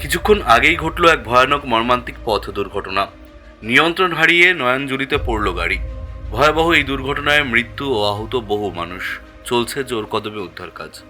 কিছুক্ষণ আগেই ঘটল এক ভয়ানক মর্মান্তিক পথ দুর্ঘটনা। নিয়ন্ত্রণ হারিয়ে নয়নজুলিতে পড়ল গাড়ি। ভয়াবহ এই দুর্ঘটনায় মৃত্যু ও আহত বহু মানুষ। চলছে জোর কদমে উদ্ধার কাজ।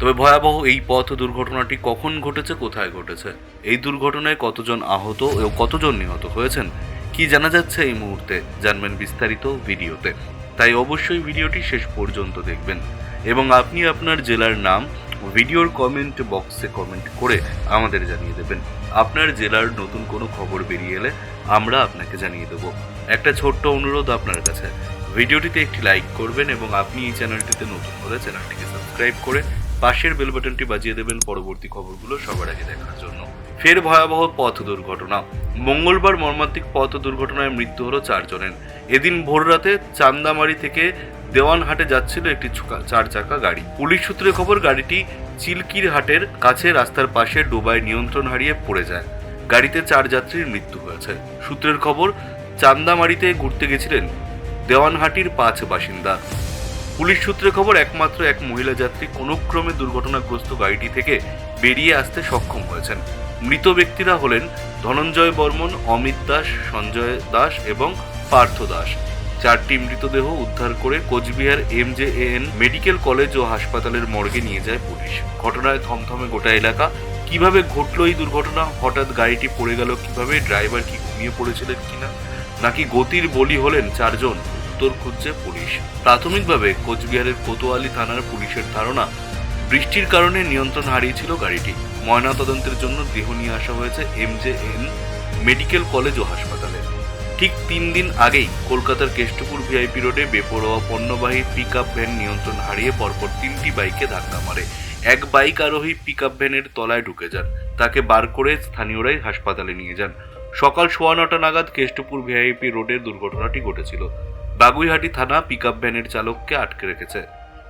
তবে ভয়াবহ এই পথ দুর্ঘটনাটি কখন ঘটেছে, কোথায় ঘটেছে? এই দুর্ঘটনায় কতজন আহত ও কতজন নিহত হয়েছেন? কি জানা যাচ্ছে এই মুহূর্তে? জানবেন বিস্তারিত ভিডিওতে। তাই অবশ্যই ভিডিওটি শেষ পর্যন্ত দেখবেন। এবং আপনি আপনার জেলার নাম ভিডিওর কমেন্ট বক্সে কমেন্ট করে আমাদের জানিয়ে দেবেন। আপনার জেলার নতুন কোনো খবর বেরিয়ে এলে আমরা আপনাকে জানিয়ে দেব। একটা ছোট্ট অনুরোধ আপনার কাছে। ভিডিওটিতে একটি লাইক করবেন এবং আপনি এই চ্যানেলটিতে নতুন হলে চ্যানেলটিকে সাবস্ক্রাইব করে পাশের বেল বাটনটি বাজিয়ে দেবেন পরবর্তী খবরগুলো সবার আগে দেখার জন্য। ফের ভয়াবহ পথ দুর্ঘটনা। মঙ্গলবার মর্মান্তিক পথ দুর্ঘটনায় মৃত্যু হলো চারজনের। এদিন ভোররাতে চান্দামারি থেকে দেওয়ানহাটে যাচ্ছিল একটি চার চাকা গাড়ি। পুলিশ সূত্রে খবর, গাড়িটি চিলকির হাটের কাছে রাস্তার পাশে ডোবায় নিয়ন্ত্রণ হারিয়ে পড়ে যায়। গাড়িতে চার যাত্রীর মৃত্যু হয়েছে। সূত্রের খবর, চান্দামারিতে ঘুরতে গেছিলেন দেওয়ানহাটির পাঁচ বাসিন্দা। পুলিশ সূত্রে খবর, একমাত্র এক মহিলা যাত্রী কোনো ক্রমে দুর্ঘটনাগ্রস্ত গাড়িটি থেকে বেরিয়ে আসতে সক্ষম হয়েছেন। মৃত ব্যক্তিরা হলেন ধনঞ্জয় বর্মন, অমিত দাস, সঞ্জয় দাস এবং পার্থ দাস। চারটি মৃতদেহ উদ্ধার করে কোচবিহার এমজেএন মেডিকেল কলেজ ও হাসপাতালের মর্গে নিয়ে যায় পুলিশ। ঘটনায় থমথমে গোটা এলাকা। কীভাবে ঘটলো এই দুর্ঘটনা? হঠাৎ গাড়িটি পড়ে গেল কীভাবে? ড্রাইভার কি ঘুমিয়ে পড়েছিলেন কিনা? নাকি গতির বলি হলেন চারজন? উত্তর খুঁজছে পুলিশ। প্রাথমিকভাবে কোচবিহারের কোতোয়ালি থানার পুলিশের ধারণা, বৃষ্টির কারণে নিয়ন্ত্রণ হারিয়েছিল গাড়িটি। ময়নাতদন্তের জন্য দেহ নিয়ে আসা হয়েছে M J N medical college ও হাসপাতালে। ঠিক তিন দিন আগেই কলকাতার কেষ্টপুর ভিআইপি রোডে বেপরোয়া পণ্যবাহী পিক আপ ভ্যান নিয়ন্ত্রণ হারিয়ে পরপর তিনটি বাইকে ধাক্কা মারে। এক বাইক আরোহী পিক আপ ভ্যানের তলায় ঢুকে যান। তাকে বার করে স্থানীয়রাই হাসপাতালে নিয়ে যান। সকাল সোয়া নটা নাগাদ কেষ্টপুর ভিআইপি রোডের দুর্ঘটনাটি ঘটেছিল। বাগুইহাটি থানা পিক আপ ভ্যানের চালককে আটকে রেখেছে।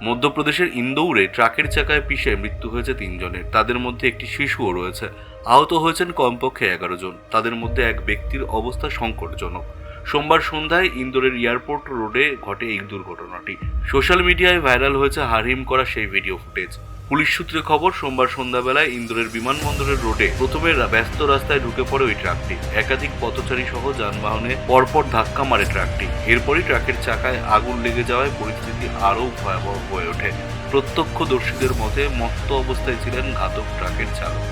মধ্যপ্রদেশের ইন্দৌরে ট্রাকের চাকায় পিষে মৃত্যু হয়েছে তিনজনের। তাদের মধ্যে একটি শিশুও রয়েছে। আহত হয়েছেন কমপক্ষে এগারো জন। তাদের মধ্যে এক ব্যক্তির অবস্থা সংকটজনক। সোমবার সন্ধ্যায় ইন্দোরের এয়ারপোর্ট রোডে ঘটে এই দুর্ঘটনাটি। সোশ্যাল মিডিয়ায় ভাইরাল হয়েছে হারহিম করা সেই ভিডিও ফুটেজ। পুলিশ সূত্রে খবর, সোমবার সন্ধ্যাবেলায় ইন্দোরের বিমানবন্দরের রোডে প্রথমে ব্যস্ত রাস্তায় ঢুকে পড়ে ওই ট্রাকটি। একাধিক পথচারী সহ যানবাহনে পরপর ধাক্কা মারে ট্রাকটি। এরপরই ট্রাকের চাকায় আগুন লেগে যাওয়ায় পরিস্থিতি আরও ভয়াবহ হয়ে ওঠে। প্রত্যক্ষদর্শীদের মতে, মত্ত অবস্থায় ছিলেন ঘাতক ট্রাকের চালক।